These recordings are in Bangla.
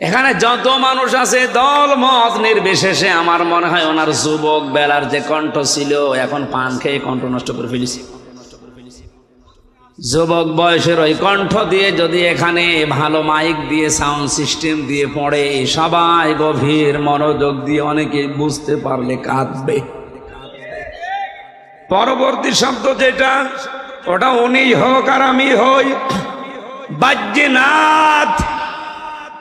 এখানে যত মানুষ আছে, দল মত নির্বিশেষে আমার মনে হয় ওনার যুবক বেলার যে কণ্ঠ ছিল, এখন পান খেয়ে কণ্ঠ নষ্ট করে ফেলেছি। যুবক বয়সের ওই কণ্ঠ দিয়ে যদি এখানে ভালো মাইক দিয়ে, সাউন্ড সিস্টেম দিয়ে পড়ে, সবাই গভীর মনোযোগ দিয়ে অনেকে বুঝতে পারলে কাঁদবে। পরবর্তী শব্দ যেটা, ওটা উনি হোক আর আমি হই। বাজ্যনাথ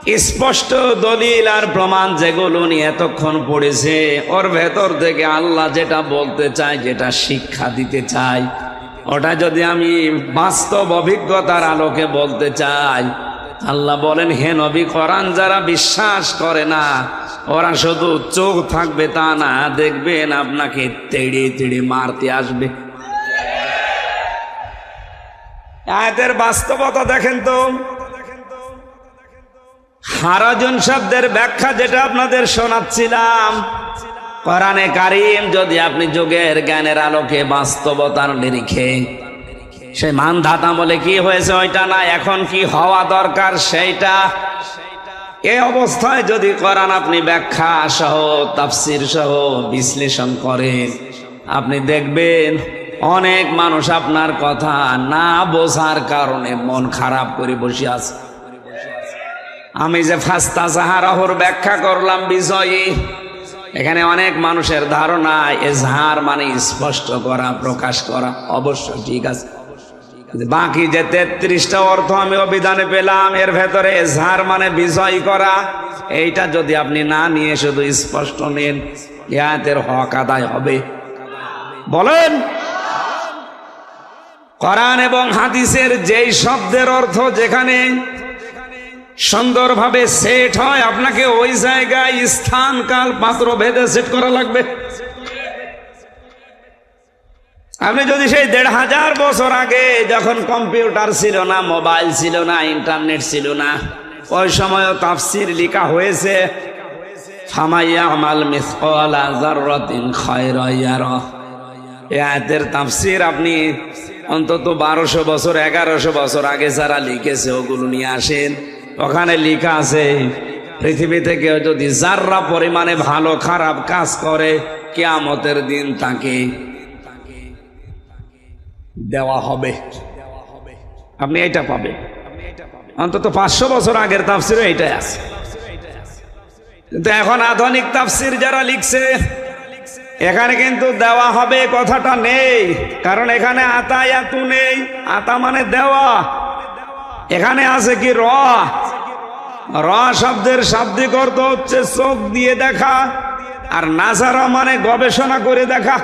স্পষ্ট দলিল আর প্রমাণ যেগুলো উনি এতক্ষণ পড়েছে, ওর ভেতর থেকে আল্লাহ যেটা বলতে চায়, যেটা শিক্ষা দিতে চায়। ওটা যদি আমি বাস্তব অভিজ্ঞতার আলোকে বলতে চাই, আল্লাহ বলেন, হে নবী, কোরআন যারা বিশ্বাস করে না, ওরা শুধু চোখ থাকবে তা না, দেখবেন আপনাকে তেড়ে তেড়ে মারতে আসবে। আয়াতের বাস্তবতা দেখেন তো। হারাজন শব্দের ব্যাখ্যা যেটা আপনাদের শোনাচ্ছিলাম। কোরআনে কারিম, যদি আপনি যুগের জ্ঞানের আলোকে বাস্তবতার নিরিখে, সেই মানধাতা বলে কি হয়েছে ওইটা না, এখন কি হওয়া দরকার সেইটা এই অবস্থায় যদি কোরআন আপনি ব্যাখ্যা সহ, তাফসির সহ বিশ্লেষণ করেন, আপনি দেখবেন অনেক মানুষ আপনার কথা না বোঝার কারণে মন খারাপ করে বসে আছে। আমি যে ফাস্তা জাহারহর ব্যাখ্যা করলাম বিজয়ী, এখানে অনেক মানুষের ধারণা, এজহার মানে স্পষ্ট করা, প্রকাশ করা, অবশ্য ঠিক আছে। বাকি যে তেত্রিশটা অর্থ আমি অভিধানে পেলাম, এর ভেতরে এজহার মানে বিজয় করা, এইটা যদি আপনি না নিয়ে শুধু স্পষ্ট নেন ইয়াতের হক আদায় হবে। বলেন, কোরআন এবং হাদিসের যেই শব্দের অর্থ যেখানে সুন্দরভাবে সেট হয়, আপনাকে ওই জায়গায় স্থান, কাল পাত্র, ভেদে সেট করা লাগবে। আপনি যদি সেই দেড় হাজার বছর আগে যখন কম্পিউটার ছিল না, মোবাইল ছিল না, ইন্টারনেট ছিল না, ওই সময়ও তাফসির লিখা হয়েছে আপনি অন্তত বারোশো বছর, এগারোশো বছর আগে যারা লিখেছে, ওগুলো নিয়ে আসেন। ওখানে লেখা আছে, পৃথিবী থেকে যদি যাররা পরিমাণে ভালো, খারাপ কাজ করে, কেয়ামতের দিন তাকে দেওয়া হবে। আপনি এটা পাবে অন্তত পাঁচশো বছর আগের তাফসির এইটাই আছে। কিন্তু এখন আধুনিক তাফসির যারা লিখছে, এখানে কিন্তু দেওয়া হবে কথাটা নেই। কারণ এখানে আতায়াতু নেই। আতা মানে দেওয়া। এখানে আছে কি র? র শব্দের শাব্দিক অর্থ হচ্ছে চোখ দিয়ে দেখা আর নাজারা মানে গবেষণা করে দেখা।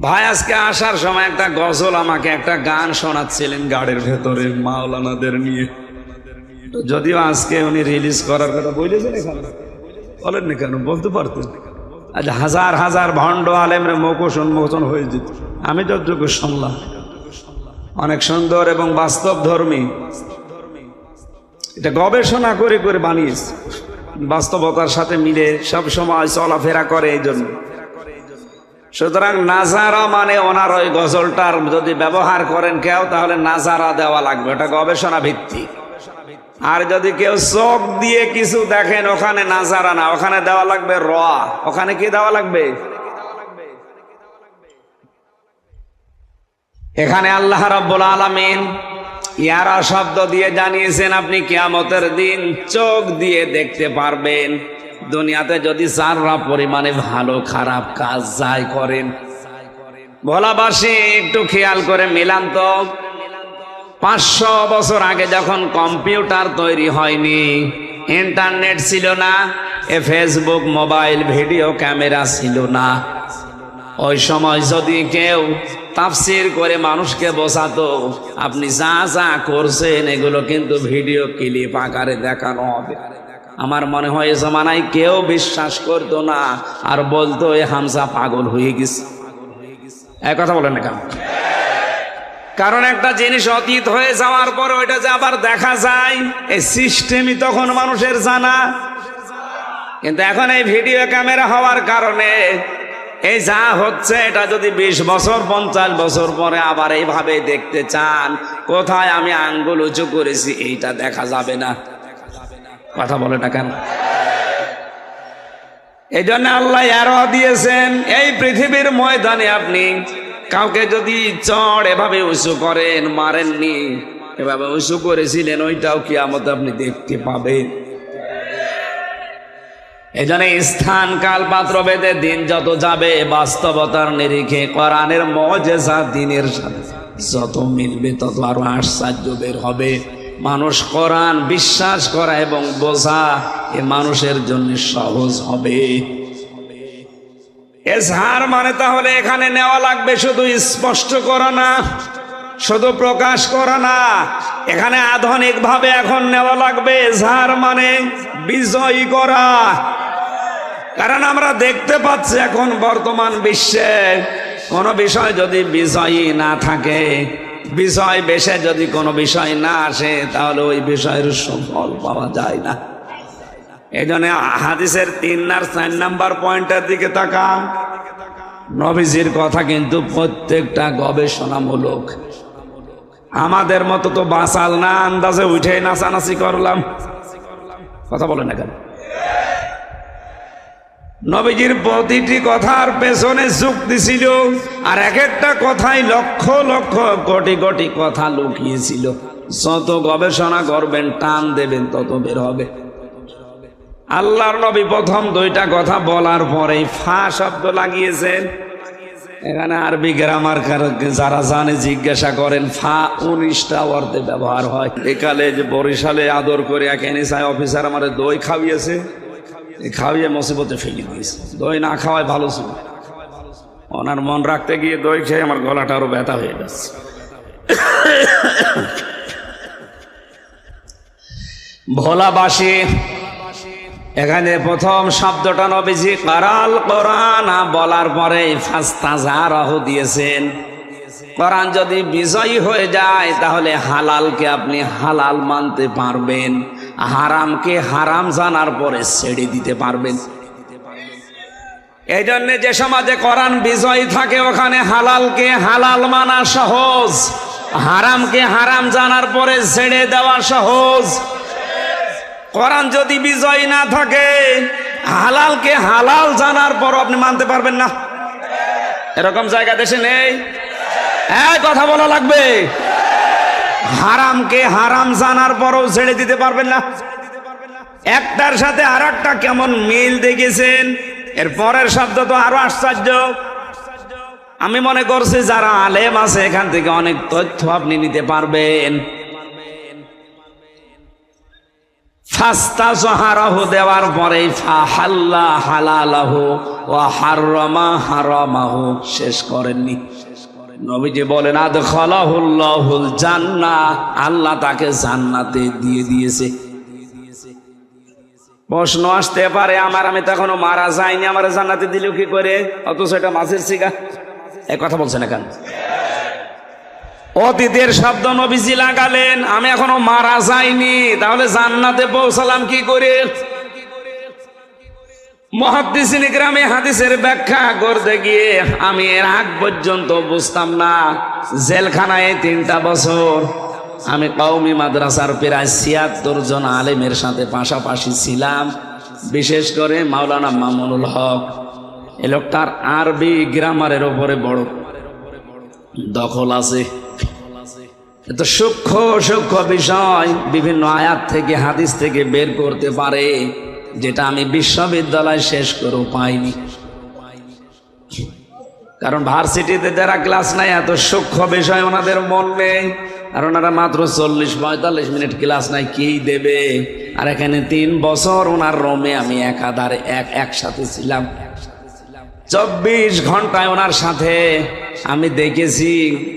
ভাই, আজকে আসার সময় একটা গজল আমাকে একটা গান শোনাচ্ছিলেন গাড়ির ভেতরে মাওলানাদের নিয়ে। যদিও আজকে উনি রিলিজ করার কথা বলেছেন এখানে। বলেন না কেন? বলতে পারতেন। আজ হাজার হাজার ভণ্ড আলেমরে মুখোশ উন্মোচন হয়ে যেত। আমি যতটুকু শুনলাম। অনেক সুন্দর এবং বাস্তব ধর্মী। এটা গবেষণা করে করে বানিয়েছে। বাস্তবতার সাথে মিলে সব সময় চলাফেরা করে এই জন্য। সুতরাং নাজারা মানে ওনার ওই গজলটার যদি ব্যবহার করেন কেউ, তাহলে নাজারা দেওয়া লাগবে। ওটা গবেষণা ভিত্তিক। আর যদি কেউ চোখ দিয়ে কিছু দেখেন, ওখানে নাজারা না। ওখানে দেওয়া লাগবে র। ওখানে কি দেওয়া লাগবে? এখানে আল্লাহ রাব্বুল আলামিন ইয়ারা শব্দ দিয়ে জানিয়েছেন, আপনি কিয়ামতের দিন চোখ দিয়ে দেখতে পারবেন। দুনিয়াতে যদি চাররা পরিমাণে ভালো, খারাপ কাজ যাই করেন। ভোলাবাসী, একটু খেয়াল করে মিলান তো। পাঁচশো বছর আগে যখন কম্পিউটার তৈরি হয়নি, ইন্টারনেট ছিল না, এ ফেসবুক মোবাইল ভিডিও ক্যামেরা ছিল না। ওই সময় যদি কেউ তাফসির করে মানুষকে বোঝাতো, আপনি যা যা করছেন, এগুলো কিন্তু ভিডিও ক্লিপ আকারে দেখানো হবে। আমার মনে হয় এ জমানায় কেউ বিশ্বাস করতো না আর বলতো, এ হামসা পাগল হয়ে গেছে। এক কথা বলেন না কেন? কারণ একটা জিনিস অতীত হয়ে যাওয়ার পর ওইটা যে আবার দেখা যায় এই সিস্টেমই তখন মানুষের জানা। কিন্তু এখন এই ভিডিও ক্যামেরা হওয়ার কারণে এই যা হচ্ছে, এটা যদি বিশ বছর, পঞ্চাশ বছর পরে আবার এইভাবে দেখতে চান, কোথায় আমি আঙ্গুল উঁচু করেছি, এইটা দেখা যাবে না। কথা বলে না কেন? এই জন্য আল্লাহ আরও দিয়েছেন, এই পৃথিবীর ময়দানে আপনি কাউকে যদি চড় এভাবে উঁচু করেন, মারেননি, এভাবে উঁচু করেছিলেন, ওইটাও কি আমত আপনি দেখতে পাবেন। এই জন্য স্থান কাল পাত্র বেদে দিন যত যাবে, বাস্তবতার নিরিখে কোরআনের মজেজা দিনের সাথে যত মিলবে তত আরও আশ্চর্য বের হবে। মানুষ কোরআন বিশ্বাস করা এবং বোঝা এ মানুষের জন্য সহজ হবে। এজহার মানে তাহলে এখানে নেওয়া লাগবে শুধু স্পষ্ট করা না, শুধু প্রকাশ করা না। এখানে আধুনিক ভাবে এখন নেওয়া লাগবে এজহার মানে বিজয়ী করা। কারণ আমরা দেখতে পাচ্ছি এখন বর্তমান বিশ্বে কোন বিষয় যদি বিজয়ী না থাকে বিষয় বেশে যদি কোনো বিষয় না আসে, তাহলে ওই বিষয়ের সফল পাওয়া যায় না। এই জন্য হাদিসের তিন আর চার নাম্বার পয়েন্টের দিকে তাকান নবীজির কথা কিন্তু প্রত্যেকটা গবেষণামূলক। আমাদের মতো তো বাঁচাল না, আন্দাজে উঠে নাচানাচি করলাম। কথা বলে না কেন? নবীজির প্রতিটি কথার পেছনে যুক্তি ছিল আর এক একটা কথাই লক্ষ লক্ষ কোটি কোটি কথা লুকিয়েছিল। যত গবেষণা করবেন, টান দেবেন, তত বের হবে। আল্লাহর নবী প্রথম দুইটা কথা বলার পরে ফা শব্দ লাগিয়েছেন। এখানে আরবি গ্রামার যারা জানে জিজ্ঞাসা করেন, ফা উনিশটা অর্থে ব্যবহার হয়। একালে যে বরিশালে আদর করে এক এনএসআই অফিসার আমার দই খাওয়িয়েছে। খাওয়িয়ে মুসিবতে ফেলে দিয়েছে। দই না খাওয়ায় ভালো ছিল। ওনার মন রাখতে গিয়ে দই খেয়ে আমার গলাটা আরও ব্যথা হয়ে যাচ্ছে। ভোলাবাসী, এখানে প্রথম শব্দটা নবীজি, কারাল কোরআন বলার পরে ফাস্তাজারাহ দিয়েছেন। কোরআন যদি বিজয়ী হয়ে যায়, তাহলে হালালকে আপনি হালাল মানতে পারবেন। হারামকে হারাম জানার পরে ছেড়ে দিতে পারবেন। এই জন্য যে সমাজে কোরআন বিজয়ী থাকে, ওখানে হালালকে হালাল মানা সহজ। হারামকে হারাম জানার পরে ছেড়ে দেওয়া সহজ। কোরআন যদি বিজয় না থাকে, হালালকে হালাল জানার পর আপনি মানতে পারবেন না। এরকম জায়গা দেশে নেই? এই কথা বলা লাগবে। হারামকে হারাম জানার পরও ছেড়ে দিতে পারবেন না। একটার সাথে আর একটা কেমন মিল দেখেছেন? এর পরের শব্দ তো আরও আশ্চর্য। আমি মনে করছি যারা আলেম আছে, এখান থেকে অনেক তথ্য আপনি নিতে পারবেন। দেওয়ার পরে ফাহাল্লা হালালাহ ও শেষ করেননি। নবীজি বলেন আদ খলাহুল্লাহুল জান্না। আল্লাহ তাকে জান্নাতে দিয়ে দিয়েছে। প্রশ্ন আসতে পারে, আমার, আমি তো এখনও মারা যাইনি, আমার জান্নাতে দিল কি করে? অথচ এটা মাছের শিকা। এই কথা বলছেন না কেন অতীতের শব্দ নবীজি লাগালেন, আমি এখনও মারা যাইনি, তাহলে জান্নাতে পৌঁছালাম কি করে? মহাদিসিনী গ্রামে হাদিসের ব্যাখ্যা করতে গিয়ে আমি এর আগ পর্যন্ত বুঝতাম না, জেলখানায় তিনটা বছর। আমি কৌমি মাদ্রাসার প্রায় ছিয়াত্তর জন আলেমের সাথে পাশাপাশি ছিলাম, বিশেষ করে মাওলানা মামুনুল হক। এ লোকটার আরবি গ্রামারের ওপরে বড় দখল আছে। এত সূক্ষ্ম সূক্ষ্ম বিষয়, বিভিন্ন আয়াত থেকে, হাদিস থেকে বের করতে পারে। যেটা আমি বিশ্ববিদ্যালয় শেষ করেও পাইনি। কারণ ভার্সিটিতে যারা ক্লাস নেয় এত সূক্ষ্ম বিষয় ওনাদের মন নেই। আর ওনারা মাত্র চল্লিশ পঁয়তাল্লিশ মিনিট ক্লাস নাই, কি দেবে? আর এখানে তিন বছর ওনার রোমে আমি একাধারে এক, একসাথে ছিলাম। চব্বিশ ঘন্টায় ওনার সাথে আমি দেখেছি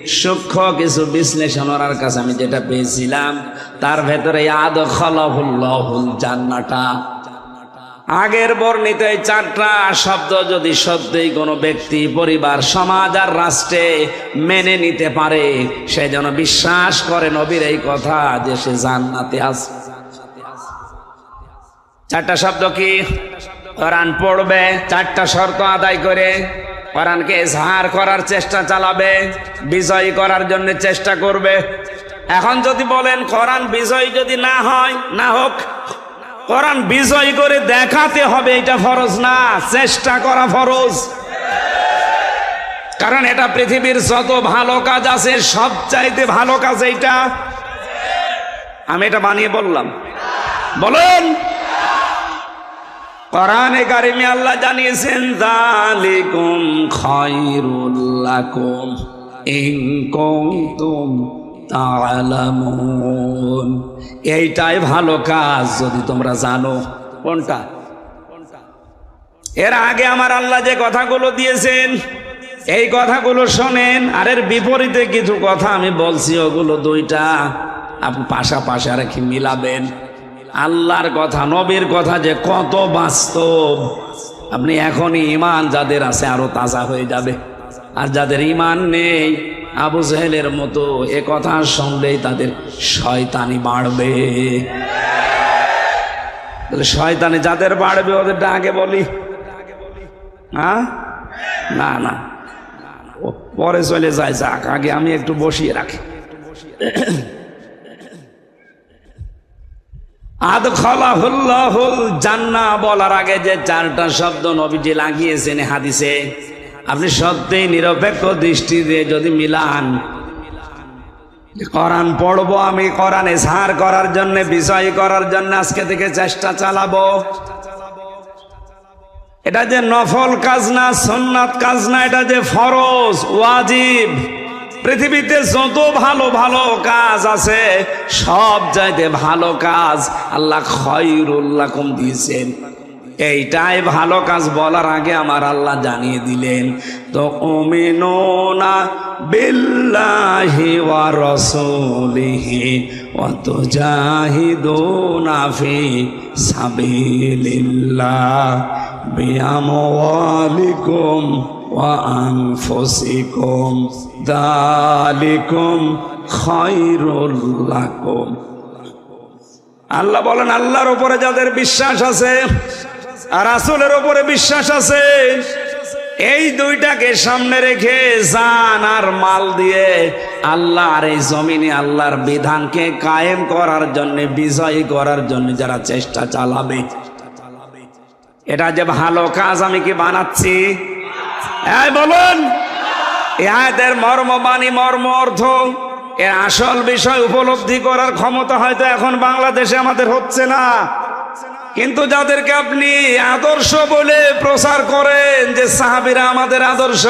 সূক্ষ্ম কিছু বিশ্লেষণ ওনার কাছে আমি যেটা পেয়েছিলাম। তার ভেতরে আদ খলহুল্লাহুল জান্নাটা আগের বর্ণিত এই চারটা শব্দ যদি সত্যিই কোনো ব্যক্তি, পরিবার, সমাজ আর রাষ্ট্রে মেনে নিতে পারে, সে যেন বিশ্বাস করে নবীর এই কথা যে সে জান্নাতে আছে। চারটা শব্দ কি? কোরআন পড়বে, চারটা শর্ত আদায় করে, কোরআনকে এজহার করার চেষ্টা চালাবে, বিজয়ী করার জন্য চেষ্টা করবে। এখন যদি বলেন, কোরআন বিজয়ী যদি না হয়, না হোক কোরআন বিজয় করে দেখাতে হবে, এটা ফরজ না, চেষ্টা করা ফরজ। কারণ এটা পৃথিবীর যত ভালো কাজ আছে সব চাইতে ভালো কাজ এইটা। আমি এটা বানিয়ে বললাম। বলুন। কোরআনে কারিমে আল্লাহ জানিয়েছেন জালিকুম খায়রুল লাকুম ইন কুনতুম তা'লামুন এইটাই ভালো কাজ যদি তোমরা জানো। কোনটা? এর আগে আমার আল্লাহ যে কথাগুলো দিয়েছেন, এই কথাগুলো শোনেন, আর এর বিপরীতে কিছু কথা আমি বলছি, ওগুলো দুইটা আপনি পাশাপাশি আর কি মিলাবেন। আল্লাহর কথা, নবীর কথা যে কত বাস্তব। আপনি এখনই ইমান যাদের আছে আরও তাজা হয়ে যাবে। আর যাদের ইমান নেই আবু জাহেলের মতো এ কথা শুনলেই তাদের শয়তানি বাড়বে। শয়তানি যাদের বাড়বে ওদেরটা আগে বলি। হ্যাঁ না না। ও পরে চলে যায়, যাক, আগে আমি একটু বসিয়ে রাখি। আদ খলাহুল্লাহুল জান্না বলার আগে যে চারটা শব্দ নবীজি লাগিয়েছেন হাদিসে আপনি সত্যিই নিরপেক্ষ দৃষ্টি দিয়ে যদি মিলান। কোরআন পড়ব আমি, কোরআনে সার করার জন্য, বিষয় করার জন্য আজকে থেকে চেষ্টা চালাবো। এটা যে নফল কাজ না সন্ন্যাত কাজ না, এটা যে ফরজ, ওয়াজিব। পৃথিবীতে যত ভালো ভালো কাজ আছে, সব চাইতে ভালো কাজ আল্লাহ খয়রুল্লাহ দিয়েছেন। এইটাই ভালো কাজ বলার আগে আমার আল্লাহ জানিয়ে দিলেন, তো ওমিনোনা বিল্লাহি ওয়া রাসূলিহি ওয়া তুজাহিদুনা ফি সাবিলিল্লাহ বিআমওয়ালিকুম ওয়া আনফুসিকুম, দালিকুম খায়রুল লাকুম। আল্লাহ বলেন, আল্লাহর উপরে যাদের বিশ্বাস আছে আর আসলের উপরে বিশ্বাস আছে? এই দুইটাকে সামনে রেখে জান আর মাল দিয়ে আল্লাহ আর এই জমিনে আল্লাহর বিধানকে কায়েম করার জন্য, বিজয়ী করার জন্য যারা চেষ্টা চালাবে। এটা যে ভালো কাজ আমি কি বানাচ্ছি? বলুন, এ আয়াতের মর্ম বাণী, মর্ম অর্থ এর আসল বিষয় উপলব্ধি করার ক্ষমতা হয়তো এখন বাংলাদেশে আমাদের হচ্ছে না। কিন্তু যাদেরকে আপনি আদর্শ বলে প্রচার করেন, যে সাহাবিরা আমাদের আদর্শ,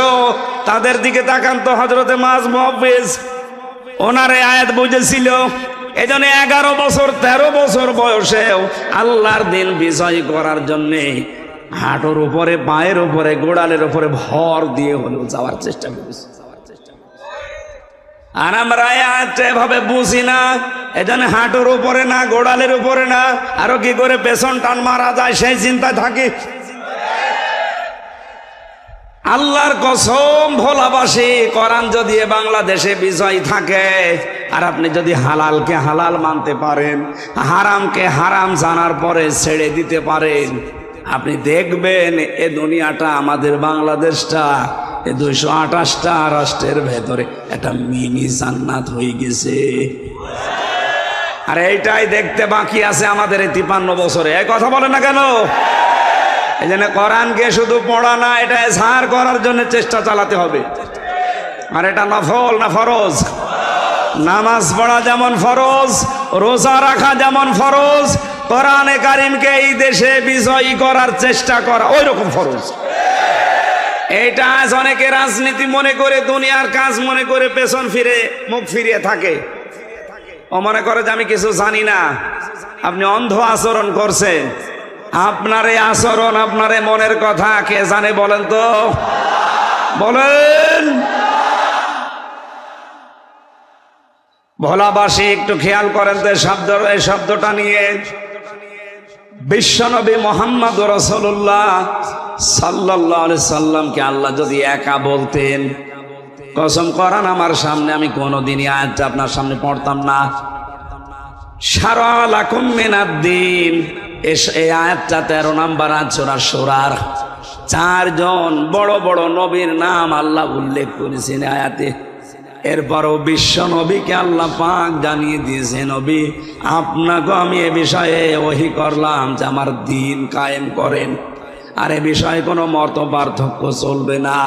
তাদের দিকে তাকান তো হজরতে মাজ মহাবেজ ওনারে আয়াত বুঝেছিল এই জন্য এগারো বছর, তেরো বছর বয়সেও আল্লাহর দিন বিজয় করার জন্যে হাঁটুর উপরে, পায়ের উপরে, গোড়ালের উপরে ভর দিয়ে হলেও যাওয়ার চেষ্টা করেছে। আর আমরা এভাবে বুঝি না এজন্য হাঁটুর উপরে না, গোড়ালের উপরে না, আরও কি করে পেছন টান মারা যায় সেই চিন্তায় থাকি? আল্লাহর কসম ভোলাবাসী করান যদি বাংলাদেশে বিজয় থাকে, আর আপনি যদি হালালকে হালাল মানতে পারেন, হারামকে হারাম জানার পরে ছেড়ে দিতে পারেন আপনি দেখবেন এ দুনিয়াটা আমাদের বাংলাদেশটা, এ দুইশো আঠাশটা রাষ্ট্রের ভেতরে একটা মিনি জান্নাত হয়ে গেছে। আর এইটাই দেখতে বাকি আছে আমাদের এই তিপান্ন বছরে। এই কথা বলে না কেন? এই জন্য কোরআনকে শুধু পড়া না, এটা এসার করার জন্য চেষ্টা চালাতে হবে। আর এটা নফল না ফরজ? নামাজ পড়া যেমন ফরজ, রোজা রাখা যেমন ফরজ কোরআনে কারিমকে এই দেশে বিজয়ী করার চেষ্টা করা ওই রকম ফরজ। এইটা আজ অনেকে রাজনীতি মনে করে, দুনিয়ার কাজ মনে করে, পেছন ফিরে, মুখ ফিরিয়ে থাকে। ও মনে করে যে আমি কিছু জানি না। আপনি অন্ধ আচরণ করছেন। আপনার এই আচরণ, আপনার মনের কথা কে জানে বলেন তো? বলেন। ভোলাবাসী, একটু খেয়াল করেন তো এই শব্দ, এই শব্দটা নিয়ে। বিশ্বনবী মোহাম্মদ রসল্লাহ সাল্লাহ সাল্লামকে আল্লাহ যদি একা বলতেন। কসম করান আমার সামনে, আমি কোনোদিনই আয়াতটা আপনার সামনে পড়তাম না। তেরো নাম্বার সোরার। চারজন বড় বড় নবীর নাম আল্লাহ উল্লেখ করেছেন আয়াতে। এরপরও বিশ্ব নবীকে আল্লাহ পাক জানিয়ে দিয়েছে, নবী, আপনাকে আমি এ বিষয়ে ওহি করলাম যে আমার দিন কায়েম করেন। আর এ বিষয়ে কোনো মত পার্থক্য চলবে না।